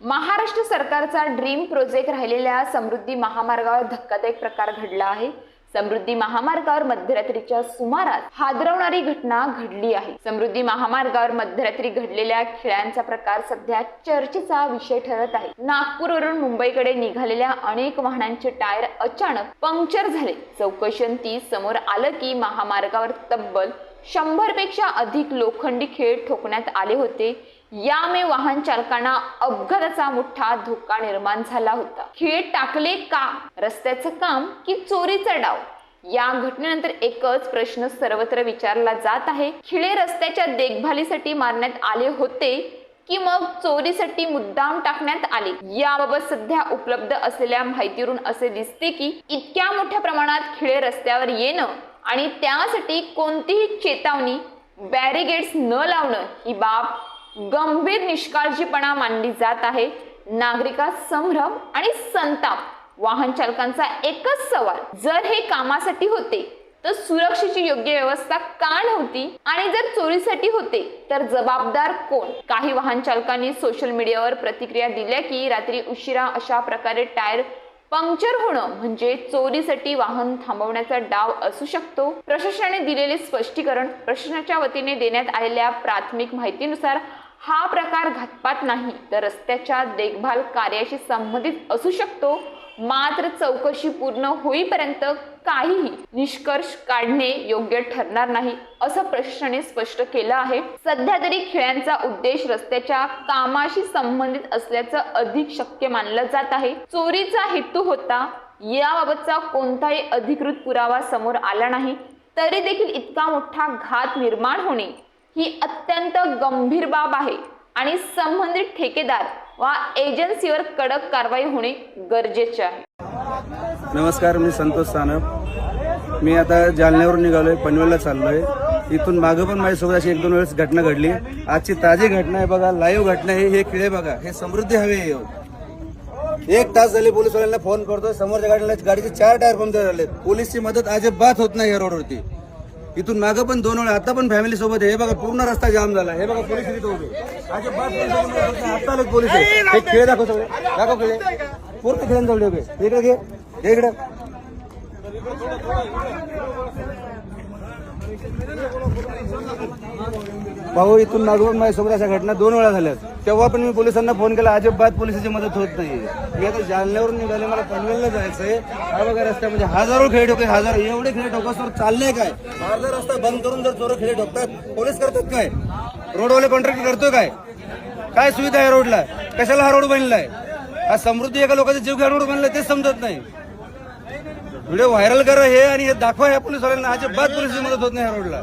महाराष्ट्र सरकारचा dream project राहिलेल्या समृद्धी महामार्गावर धक्कादायक प्रकार घडला आहे. समृद्धी महामार्गावर मध्यरात्रीच्या सुमारास हादरवणारी घटना घडली आहे. समृद्धी महामार्गावर मध्यरात्री घडलेल्या खेळांचा प्रकार सध्या चर्चेचा विषय ठरत आहे. नागपूरवरून मुंबईकडे निघालेल्या अनेक वाहनांचे टायर अचानक पंक्चर झाले. चौकशी समोर आलं की महामार्गावर तब्बल शंभरपेक्षा अधिक लोखंडी खेळ ठोकण्यात आले होते. यामुळे वाहन चालकांना अपघाताचा मोठा धोका निर्माण झाला होता. खेळ टाकले का? रस्त्याचं काम की चोरीचा डाव? या घटनेनंतर एकच प्रश्न सर्वत्र विचारला जात आहे. खिळे रस्त्याच्या देखभालीसाठी मारण्यात आले होते की मग चोरीसाठी मुद्दाम टाकण्यात आले? याबाबत सध्या उपलब्ध असलेल्या माहितीवरून असे दिसते की इतक्या मोठ्या प्रमाणात खिळे रस्त्यावर येणं आणि त्यासाठी कोणतीही चेतावणी बॅरिगेड्स न लावणं ही बाब गंभीर निष्काळजीपणा मानली जात आहे. नागरिकात संभ्रम आणि संताप वाहन चालकांचा एकच सवाल जर हे कामासाठी होते तर सुरक्षेची योग्य व्यवस्था का नव्हती? आणि जर चोरीसाठी होते तर जबाबदार कोण? काही वाहन चालकांनी सोशल मीडियावर प्रतिक्रिया दिल्या की रात्री उशिरा अशा प्रकारे टायर पंक्चर होणं म्हणजे चोरीसाठी वाहन थांबवण्याचा डाव असू शकतो. प्रशासनाने दिलेले स्पष्टीकरण प्रशासनाच्या वतीने देण्यात आलेल्या प्राथमिक माहितीनुसार हा प्रकार घातपात नाही तर रस्त्याच्या देखभाल कार्याशी संबंधित असू शकतो. मात्र चौकशी पूर्ण होईपर्यंत काहीही निष्कर्ष काढणे योग्य ठरणार नाही असं प्रशासनाने स्पष्ट केलं आहे. सध्या तरी खेळ्यांचा उद्देश रस्त्याच्या कामाशी संबंधित असल्याचं अधिक शक्य मानलं जात आहे. चोरीचा हेतू होता याबाबतचा कोणताही अधिकृत पुरावा समोर आला नाही. तरी देखील इतका मोठा घात निर्माण होणे ही अत्यंत गंभीर बाब आहे आणि संबंधित ठेकेदार वा एजन्सीवर कडक कारवाई होणे गरजेचे आहे. नमस्कार मी संतोष सानप. मी आता जालन्यावरून निघालोय पनवेलला चाललोय. इथून मागं पण माझ्यासोबत अशी एक दोन वेळेस घटना घडली. आजची ताजी घटना आहे बघा लाईव्ह घटना आहे हे खेळ बघा हे समृद्धी हवे हो. एक तास झाले पोलीसवाल्यांना फोन करतोय समोरच्या गाडीला गाडीचे चार टायर पंक्चर झाले पोलीसची मदत अजिबात होत नाही या रोडवरती. इथून मागं पण दोन वेळा आता पण फॅमिली सोबत आहे. हे बघा पूर्ण रस्ता जाम झाला. हे बघा पोलीस इथे उभे आता पोलीस आहे. हे खेळ दाखव सगळे. दाखव खेळ. पूर्ण खेळून जाऊ उभे इकडे घे. हे इकडे. भाऊ इथून मागून माझ्यासोबत अशा घटना दोन वेळा झाल्यात. तेव्हा पण मी पोलिसांना फोन केला अजिबात पोलिसाची मदत होत नाही. मी आता जालन्यावरून निघाले मला पनवेलला जायचंय. हा बघा रस्त्यामध्ये म्हणजे हजारो खेळ ठोके हजारो एवढे खेळ ठोकासवर चालले काय? अर्धा रस्ता बंद करून जर चोर खेळ ठोकतात पोलीस करतात काय? रोडवाले कॉन्ट्रॅक्ट करतो काय? काय सुविधा आहे रोडला? कशाला हा रोड बनलाय? हा समृद्धी एका लोकांचा जीव घ्या रोड बनलाय तेच समजत नाही. व्हिडिओ व्हायरल करा हे आणि हे दाखवा ह्या पोलीसवाल्यांना. अजिबात पोलिसची मदत होत नाही ह्या रोडला.